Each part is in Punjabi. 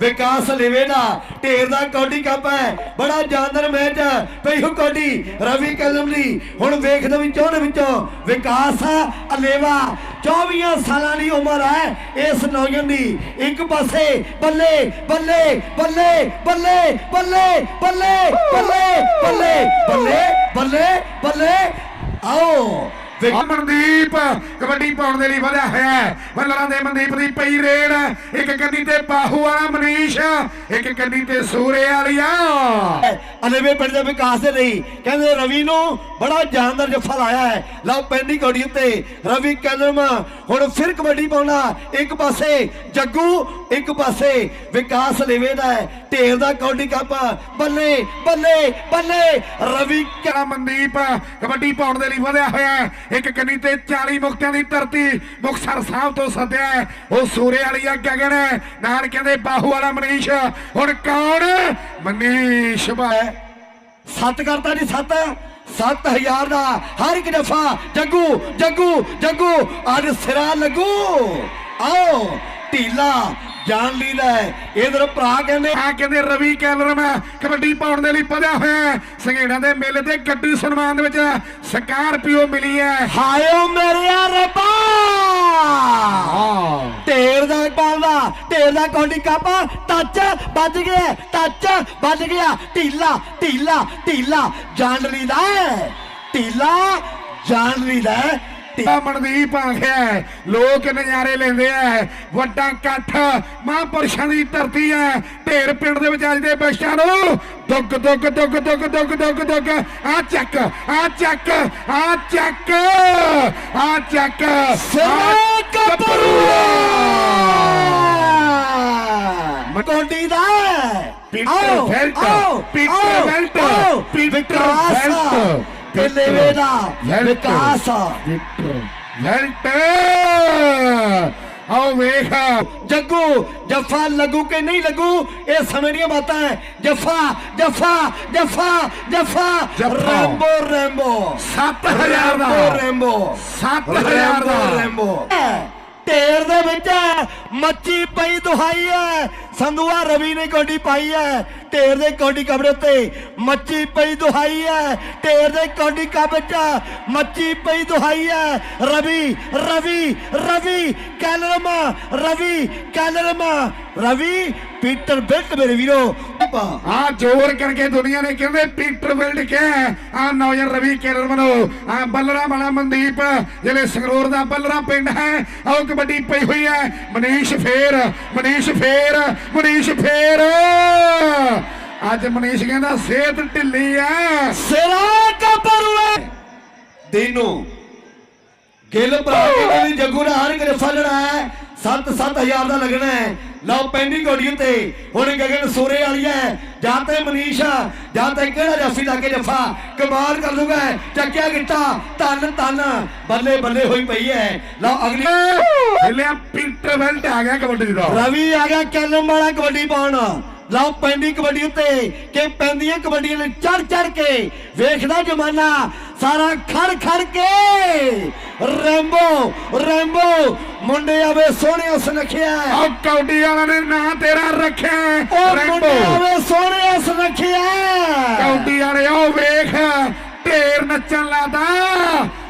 ਵਿਕਾਸ ਲਿਵੇਦਾ ਢੇਰ ਦਾ ਕੌਡੀ ਕੱਪ ਹੈ। ਬੜਾ ਜਾਨਦਾਰ ਮੈਚ ਹੈ। ਪਈ ਹੋ ਕੌਡੀ, ਰਵੀ ਕਲਮਲੀ ਹੁਣ ਵੇਖਦੇ ਵਿੱਚੋਂ ਦੇ ਵਿੱਚੋਂ ਵਿਕਾਸ ਅਲੇਵਾ 24 ਸਾਲਾਂ ਦੀ ਉਮਰ ਹੈ ਇਸ ਨੌਜਵਾਨ ਦੀ। ਇੱਕ ਪਾਸੇ ਬੱਲੇ ਬੱਲੇ ਬੱਲੇ ਬੱਲੇ ਬੱਲੇ ਬੱਲੇ ਬੱਲੇ ਅਮਨਦੀਪ ਕਬੱਡੀ ਪਾਉਣ ਦੇ ਲਈ ਵਧਿਆ ਹੋਇਆ ਹੈ। ਬੱਲਰਾਂ ਦੇ ਮਨਦੀਪ ਦੀ ਪਈ ਰੇਡ। ਇੱਕ ਕੰਨੀ ਤੇ ਬਾਹੂ ਵਾਲਾ ਮਨੀਸ਼ ਇੱਕ ਕੰਨੀ ਤੇ ਸੂਰੇ ਵਾਲੀਆ। ਅਲੇਵੇ ਪਿੰਡ ਦੇ ਵਿਕਾਸ ਦੇ ਲਈ ਕਹਿੰਦੇ ਰਵੀ ਨੂੰ ਬੜਾ ਜਾਨਦਾਰ ਜੱਫਾ ਲਾਇਆ ਹੈ। ਲਓ ਪੈਂਦੀ ਕੌਡੀ ਉੱਤੇ ਰਵੀ ਕਲਮ ਹੁਣ ਫਿਰ ਕਬੱਡੀ ਪਾਉਣਾ ਇੱਕ ਪਾਸੇ ਜੱਗੂ ਇੱਕ ਪਾਸੇ। ਵਿਕਾਸ ਲੇਵੇ ਦਾ ਹੈ ਢੇਰ ਦਾ ਕੌਡੀ ਕੱਪ। ਬੱਲੇ ਬੱਲੇ ਬੱਲੇ ਰਵੀ ਕ- ਮਨਦੀਪ ਕਬੱਡੀ ਪਾਉਣ ਦੇ ਲਈ ਵਧਿਆ ਹੋਇਆ ਹੈ। ਇੱਕ ਕੰਨੀ ਤੇ 40 ਮੁਕਤਿਆਂ ਦੀ ਧਰਤੀ ਮੁਕਤਸਰ ਸਾਹਿਬ ਤੋਂ ਸੱਦਿਆ ਹੈ। ਉਹ ਸੂਰੇ ਵਾਲੀਆ ਗਗਨ ਨਾਲ ਕਹਿੰਦੇ ਬਾਹੂ ਵਾਲਾ ਮਨੀਸ਼। ਹੁਣ ਕੌਣ? ਮਨੀਸ਼ ਬਾ ਸੱਤ ਕਰਤਾ ਜੀ, ਸੱਤ। 7000 ਦਾ ਹਰ ਇੱਕ ਦਫ਼ਾ। ਜੱਗੂ ਜੱਗੂ ਜੱਗੂ। ਅੱਜ ਸਿਰਾ ਲੱਗੂ। ਆਓ। ਢੀਲਾ ਜਾਣ ਲੀਦਾ ਇਧਰ ਭਰਾ ਕਹਿੰਦੇ ਆ, ਕਹਿੰਦੇ ਰਵੀ ਕੈਲਰਮ ਕਬੱਡੀ ਪਾਉਣ ਦੇ ਲਈ ਵਧਿਆ ਹੋਇਆ ਹੈ। ਦੇ ਮੇਲੇ ਤੇ ਗੱਡੀ ਸਨਮਾਨ ਦੇ ਵਿੱਚ ਸਕਾਰਪੀਓ ਮਿਲੀ ਹੈ। ਹਾਇਓ ਮੇਰਿਆ ਰੱਬਾ! ਢੇਰ ਦਾ ਪਾਉਂਦਾ, ਢੇਰ ਦਾ ਕੌਡੀ ਕੱਪ, ਟੱਚ ਵੱਜ ਗਿਆ, ਟੱਚ ਵੱਜ ਗਿਆ। ਢੀਲਾ ਢੀਲਾ ਢੀਲਾ ਜਾਣ ਲੀਲਾ ਢੀਲਾ ਜਾਣ ਲੀਦਾ ਆ ਮਨਦੀਪ ਆ ਗਿਆ ਹੈ। ਲੋਕ ਨਜ਼ਾਰੇ ਲੈਂਦੇ ਆ। ਵੱਡਾ ਇਕੱਠ ਮਹਾਂਪੁਰਸ਼ਾਂ ਦੀ ਧਰਤੀ ਹੈ ਢੇਰ ਪਿੰਡ ਦੇ ਵਿੱਚ ਅੱਜ ਦੇ ਬੈਸ਼ਾਂ ਨੂੰ ਦੁੱਗ ਦੁੱਗ ਦੁੱਗ ਦੁੱਗ ਦੁੱਗ ਦੁੱਗ ਦੁੱਗ। ਆ ਚੱਕ ਆ ਚੱਕ ਆ ਚੱਕ ਆ ਚੱਕ। ਕੋਡੀ ਦਾ ਪੀਟਰ ਆਓ, ਪੀਟਰ ਆਓ, ਪੀਟਰ ਵਿਕਾਸ, जगू जफा लगू के नहीं लगू? ये समझिया बात है। जफा जफा जफा जफा। रैम्बो रैम्बो सात हज़ार रैम्बो सात हज़ार रैम्बो 7000 ਦਾ ਰੈਂਬੋ ਰੈਂਬੋ 7000 ਦਾ ਰੈਂਬੋ ਢੇਰ ਦੇ ਵਿੱਚ ਮੱਚੀ ਪਈ ਦੁਹਾਈ ਹੈ। ਸੰਧੂਆ ਰਵੀ ਨੇ ਕੋਡੀ ਪਾਈ ਹੈ। ਢੇਰ ਦੇ ਕੋਡੀ ਕਬਰ ਉੱਤੇ ਮੱਚੀ ਪਈ ਦੁਹਾਈ ਹੈ। ਢੇਰ ਦੇ ਕੋਡੀ ਕਬਰ ਚ ਮੱਚੀ ਪਈ ਦੁਹਾਈ ਹੈ। ਰਵੀ ਰਵੀ ਰਵੀ ਕੈਲਰਮਾ ਰਵੀ ਕੈਲਰਮਾ ਰਵੀ, ਪੀਟਰ ਬਿਲਟ ਮੇਰੇ ਵੀਰੋ। ਆ ਜ਼ੋਰ ਕਰਕੇ ਦੁਨੀਆ ਨੇ ਕਹਿੰਦੇ ਪੀਟਰ ਵਿਲਡ ਕਿਹਾ ਆ ਨੌਜਵਾਨ ਰਵੀ ਕੇਰਲ ਮਨੋ ਆ ਬੱਲਰਾ ਵਾਲਾ ਮਨਦੀਪ ਜਿਹੜੇ ਸੰਗਰੂਰ ਦਾ ਬੱਲਰਾ ਪਿੰਡ ਹੈ ਆਓ ਕਬੱਡੀ ਪਈ ਹੋਈ ਹੈ। ਮਨੀਸ਼ ਫੇਰ ਮਨੀਸ਼ ਫੇਰ ਮਨੀਸ਼ ਫੇਰ। ਅੱਜ ਮਨੀਸ਼ ਕਹਿੰਦਾ ਸਿਹਤ ਢਿੱਲੀ ਐ ਸਿਰਾ ਕਪਰੂਏ ਦੀਨੂ ਗਿੱਲ ਭਰਾ ਕਹਿੰਦੇ ਵੀ ਜੱਗੂ ਦਾ ਹਰ ਜੱਫਾ ਲੈਣਾ ਹੈ। 7-7000 ਦਾ ਲੱਗਣਾ ਹੈ। ਲਓ ਪੈਂਦੀ ਘੋੜੀ ਉੱਤੇ। ਹੁਣ ਗਗਨ ਸੋਰੇ ਵਾਲੀ ਹੈ। ਜਾਂ ਤੇ ਮਨੀਸ਼ ਜਾਂ ਤੇ ਕਿਹੜਾ ਜੱਫੀ ਲਾ ਕੇ ਜੱਫਾ ਕਮਾਲ ਕਰ ਦੂਗਾ ਚੱਕਿਆ ਗਿੱਟਾ। ਧੰਨ ਧੰਨ। ਬੱਲੇ ਬੱਲੇ ਹੋਈ ਪਈ ਹੈ। ਲਓ ਅਗਲੀ ਹਿੱਲਿਆ ਪੀਟਰ ਵਿਲਡ ਆ ਗਿਆ ਕਬੱਡੀ ਦਾ। ਰਵੀ ਆ ਗਿਆ ਕੈਲਮ ਵਾਲਾ ਕਬੱਡੀ ਪਾਉਣ। ਲਓ ਪੈਂਦੀ ਕਬੱਡੀ ਉੱਤੇ। ਕਿ ਪੈਂਦੀਆਂ ਕਬੱਡੀਆਂ ਨੇ ਚੜ ਚੜ ਕੇ ਵੇਖਦਾ ਜਮਾਨਾ। ਸਾਰਾ ਖੜ ਖੜ ਕੇ ਰੈਂਬੋ ਰੈਂਬੋ। ਮੁੰਡੇ ਆਵੇ ਸੋਹਣਿਆ ਸੁਨਖਿਆ ਆਹ ਕਬੱਡੀ ਵਾਲਾ ਨੇ ਨਾਂ ਤੇਰਾ ਰੱਖਿਆ। ਉਹ। ਮੁੰਡੇ ਆਵੇ ਸੋਹਣਿਆ ਸੁਨਖਿਆ ਕੌਡੀ ਵਾਲੇ ਆਓ ਵੇਖ ਢੇਰ ਨੱਚਣ ਲਾਦਾ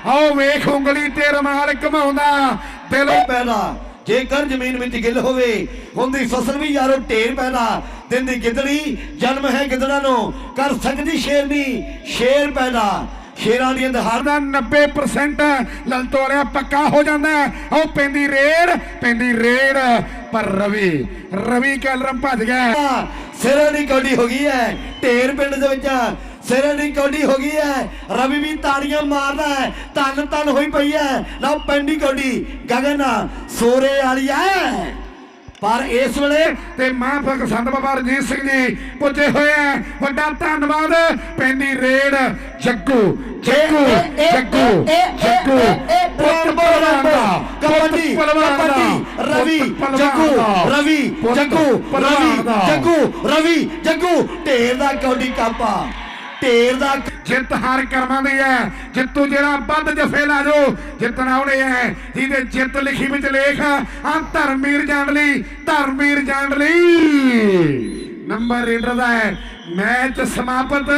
ਆਓ ਵੇਖ ਉਂਗਲੀ ਤੇ ਰਮਾਲ ਘਮਾਉਂਦਾ। ਦਿਲੋਂ ਪੈਦਾ। ਜੇਕਰ ਜ਼ਮੀਨ ਵਿੱਚ ਗਿੱਲ ਹੋਵੇ ਹੁੰਦੀ ਫਸਲ ਵੀ ਯਾਰੋ ਢੇਰ ਪੈਦਾ। ਦਿੰਦੀ ਗਿੱਦੜੀ ਜਨਮ ਹੈ ਗਿੱਦੜਾਂ ਨੂੰ। ਕਰ ਸਕਦੀ ਸ਼ੇਰਨੀ ਸ਼ੇਰ ਪੈਦਾ। ਸ਼ੇਰਾਂ ਦੀਆਂ ਦਹਾੜ ਦਾ 90% ਲਲਤੋੜਿਆ ਪੱਕਾ ਹੋ ਜਾਂਦਾ ਹੈ। ਆਓ ਪੈਂਦੀ ਰੇਡ ਪੈਂਦੀ ਰੇਡ ਪਰ ਰਵੀ ਰਵੀ ਕੈਲਰਮ ਭੱਜ ਗਿਆ ਸਿਰਾਂ ਦੀ ਕੌਡੀ ਹੋ ਗਈ ਹੈ ਢੇਰ ਪਿੰਡ ਦੇ ਵਿੱਚ। ਸਿਰਾਂ ਦੀ ਕੌਡੀ ਹੋ ਗਈ ਹੈ ਰਵੀ ਵੀ ਤਾੜੀਆਂ ਮਾਰਦਾ ਹੈ ਤਨ ਤਨ ਹੋਈ ਪਈ ਹੈ। ਲਓ ਪੈਂਦੀ ਕੌਡੀ ਗਗਨ ਸੋਰੇ ਵਾਲੀ ਹੈ। ਪਰ ਇਸ ਵੇਲੇ ਤੇ ਮਹਾਂਪੁਰਖ ਸੰਤ ਬਾਬਾ ਰਣਜੀਤ ਸਿੰਘ ਜੀ ਪੁੱਜੇ ਹੋਏ ਆ। ਵੱਡਾ ਧੰਨਵਾਦ। ਪੈਂਦੀ ਰੇਡ ਜੱਗੂ ਜੱਗੂ ਜੱਗੂ ਜੱਗੂ। ਪੁੱਤ ਪਹਿਲਵਾਨ ਦਾ ਕਬੱਡੀ ਕਬੱਡੀ ਰਵੀ ਜੱਗੂ ਰਵੀ ਜੱਗੂ ਰਵੀ। ਜੱਗੂ ਰਵੀ ਜੱਗੂ ਢੇਰ ਦਾ ਕੌਡੀ ਕਾਪਾ। ਢੇਰ ਦਾ ਜਿੱਤ ਹਾਰ ਕਰਮਾਂ ਦੀ ਹੈ। ਜਿੱਤੂ ਜਿਹੜਾ ਵੱਧ ਜਫੇ ਲਾ ਜੋ ਜਿੱਤਣਾ ਉਹਨੇ ਹੈ। ਜਿਹਦੇ ਜਿੱਤ ਲਿਖੀ ਵਿੱਚ ਲੇਖ ਆ ਧਰਮਵੀਰ ਜਾਣ ਲਈ ਧਰਮਵੀਰ ਜਾਣ ਲਈ ਨੰਬਰ ਰੇਡਰ ਦਾ ਹੈ। ਮੈਚ ਸਮਾਪਤ।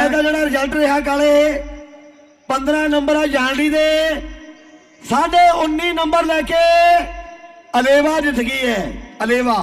ਇਹਦਾ ਜਿਹੜਾ ਰਿਜ਼ਲਟ ਰਿਹਾ ਕਾਲੇ 15 ਨੰਬਰ ਆ ਜਾਨੜੀ ਦੇ। ਸਾਢੇ 19 ਨੰਬਰ ਲੈ ਕੇ ਅਲੇਵਾ ਜਿੱਤ ਗਈ ਹੈ। ਅਲੇਵਾ।